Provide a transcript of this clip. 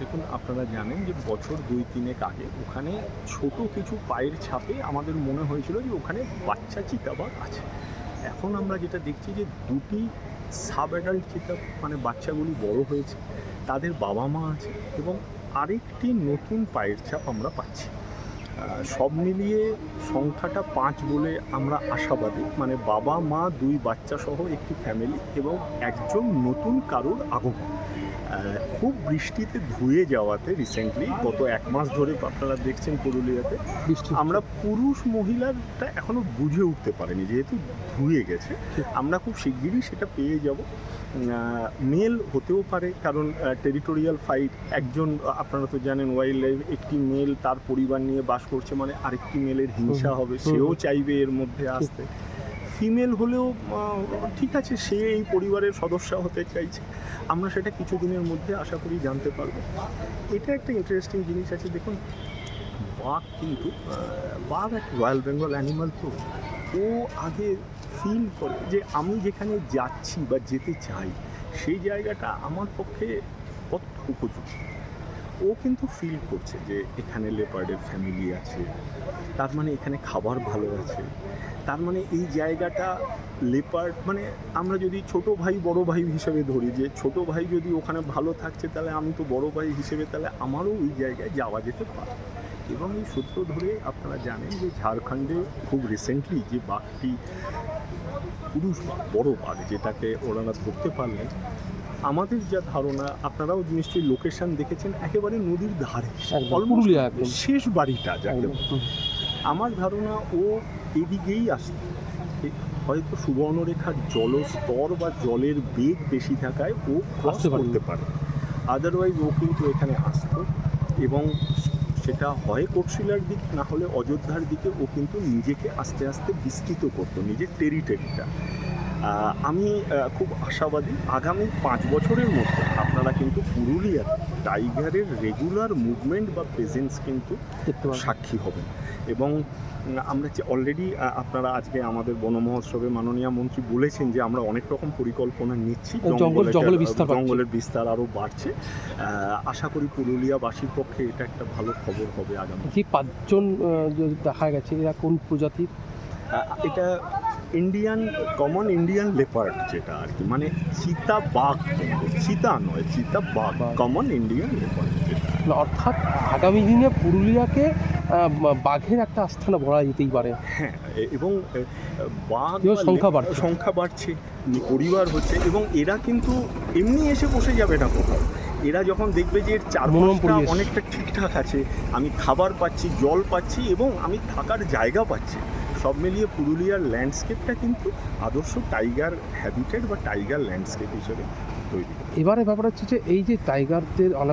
দেখুন, আপনারা জানেন যে বছর দুই তিনেক আগে ওখানে ছোট কিছু পায়ের ছাপে আমাদের মনে হয়েছিল যে ওখানে বাচ্চা চিতাবাঘ আছে। এখন আমরা যেটা দেখছি যে দুটি সাব অ্যাডাল্ট চিতা মানে বাচ্চাগুলি বড় হয়েছে, তাদের বাবা মা আছে এবং আরেকটি নতুন পায়ের ছাপ আমরা পাচ্ছি। সব মিলিয়ে সংখ্যাটা পাঁচ বলে আমরা আশাবাদী। মানে বাবা, মা, দুই বাচ্চা সহ একটি ফ্যামিলি এবং একজন নতুন কারোর আগমন। খুব বৃষ্টিতে ধুয়ে যাওয়াতে রিসেন্টলি গত এক মাস ধরে আপনারা দেখছেন পুরুলিয়াতে আমরা পুরুষ মহিলারটা এখনও বুঝে উঠতে পারিনি যেহেতু ধুয়ে গেছে। আমরা খুব শিগগিরই সেটা পেয়ে যাব। মেল হতেও পারে কারণ টেরিটোরিয়াল ফাইট একজন আপনারা তো জানেন ওয়াইল্ড লাইফ একটি মেল তার পরিবার নিয়ে বাস করছে মানে আরেকটি মেলের হিংসা হবে সেও চাইবে এর মধ্যে আসতে। ফিমেল হলেও ঠিক আছে, সে এই পরিবারের সদস্য হতে চাইছে। আমরা সেটা কিছুদিনের মধ্যে আশা করি জানতে পারব। এটা একটা ইন্টারেস্টিং জিনিস আছে। দেখুন, বাঘ কিন্তু বাঘ একটা রয়্যাল বেঙ্গল অ্যানিমাল তো, ও আগে ফিল করে যে আমি যেখানে যাচ্ছি বা যেতে চাই, সেই জায়গাটা আমার পক্ষে কত উপযুক্ত ও কিন্তু ফিল করছে যে এখানে লেপার্ডের ফ্যামিলি আছে, তার মানে এখানে খাবার ভালো আছে। তার মানে এই জায়গাটা লেপার্ড মানে আমরা যদি ছোট ভাই, বড় ভাই হিসেবে ধরি, যে ছোট ভাই যদি ওখানে ভালো থাকছে, তাহলে আমি তো বড় ভাই হিসেবে, তাহলে আমারও ওই জায়গায় যাওয়া যেতে পারে। এবং এই সূত্র ধরে আপনারা জানেন যে ঝাড়খণ্ডে খুব রিসেন্টলি যে বাঘটি, পুরুষ বাঘ, বড় বাঘ যেটাকে ওনারা ধরতে পারলেন আমাদের যা ধারণা আপনারাও নিশ্চয়ই লোকেশন দেখেছেন একেবারে নদীর ধারে। শেষ বাড়িটা যাকে আমার ধারণা ও এদিকেই আসতো। হয়তো সুবর্ণরেখার জলস্তর বা জলের বেগ বেশি থাকায় ও ক্রস করতে পারে। আদারওয়াইজ ও কিন্তু এখানে আসতো এবং সেটা হয় কোটশিলার দিক না হলে অযোধ্যার দিকে ও কিন্তু নিজেকে আস্তে আস্তে বিস্তৃত করতো নিজের টেরিটরিটা আমি খুব আশাবাদী। আগামী পাঁচ বছরের মধ্যে আপনারা কিন্তু পুরুলিয়ার টাইগারের রেগুলার মুভমেন্ট বা প্রেজেন্স কিন্তু সাক্ষী হবেন। এবং আমরা যে অলরেডি আপনারা আজকে আমাদের বন মহোৎসবে মাননীয় মন্ত্রী বলেছেন যে আমরা অনেক রকম পরিকল্পনা নিচ্ছি। জঙ্গল- জঙ্গলের- বিস্তার জঙ্গলের বিস্তার আরও বাড়ছে। আশা করি পুরুলিয়াবাসীর পক্ষে এটা একটা ভালো খবর হবে আগামী। পাঁচজন দেখা গেছে এরা কোন প্রজাতির? এটা ইন্ডিয়ান কমন ইন্ডিয়ান লেপার্ড যেটা আর কি মানে চিতা বাঘ কিন্তু চিতা নয় চিতা বাঘ। কমন ইন্ডিয়ান লেপার্ড যেটা অর্থাৎ আগামী দিনে পুরুলিয়াকে বাঘের একটা আস্থানা বলা যেতেই পারে হ্যাঁ এবং বাঘ সংখ্যা বাড়ছে। সংখ্যা বাড়ছে পরিবার হচ্ছে এবং এরা কিন্তু এমনি এসে বসে যাবে না কোথাও এরা যখন দেখবে যে এর চারপাশটা পরিবেশ। অনেকটা ঠিকঠাক আছে আমি খাবার পাচ্ছি জল পাচ্ছি এবং আমি থাকার জায়গা পাচ্ছি সব মিলিয়ে পুরুলিয়ার ল্যান্ডস্কেপটা কিন্তু আদর্শ টাইগার হ্যাবিটেট বা টাইগার ল্যান্ডস্কেপ হিসেবে তৈরি। এবারে ব্যাপার হচ্ছে যে এই যে টাইগারদের অনাগত